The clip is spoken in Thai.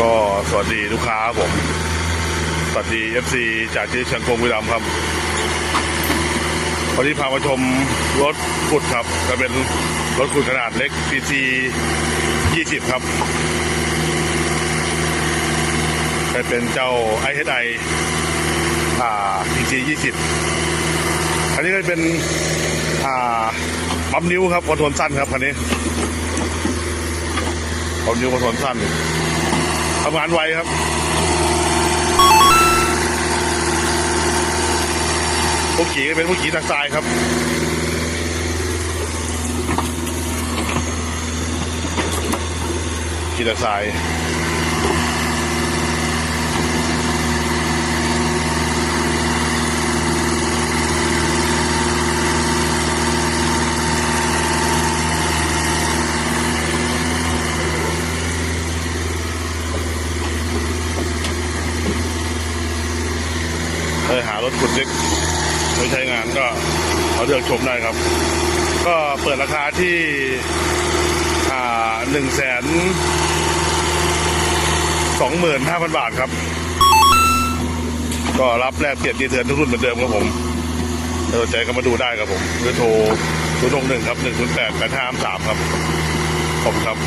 ก็สวัสดีลูกค้าครับผม สวัสดี FC จากที่เชียงกงวิรัมครับ วันนี้พามาชมรถขุดครับ จะเป็นรถขุดขนาดเล็ก PC 20 ครับจะเป็นเจ้า IHI อ่า PC 20 อันนี้ก็เป็น อ่าปั๊มนิ้วครับคอนโทรลสั้นครับคันนี้ปั๊มนิ้วคอนโทรลสั้น ทำงานไวครับผู้ขี่เป็นผู้ขี่ทางทรายครับขี่ทางทราย เลยหารถขุดเล็กไม่ใช้งานก็มาเลือกชมได้ครับ ก็เปิดราคาที่หนึ่งแสนสองหมื่นห้าพันบาทครับ ก็รับแลกเปลี่ยนดีเทิร์นทุกรุ่นเหมือนเดิมครับผมสนใจก็มาดูได้ครับผมหรือโทรศูนย์หกหนึ่งครับหนึ่งศูนย์แปดแปดห้าสามครับ ขอบคุณครับ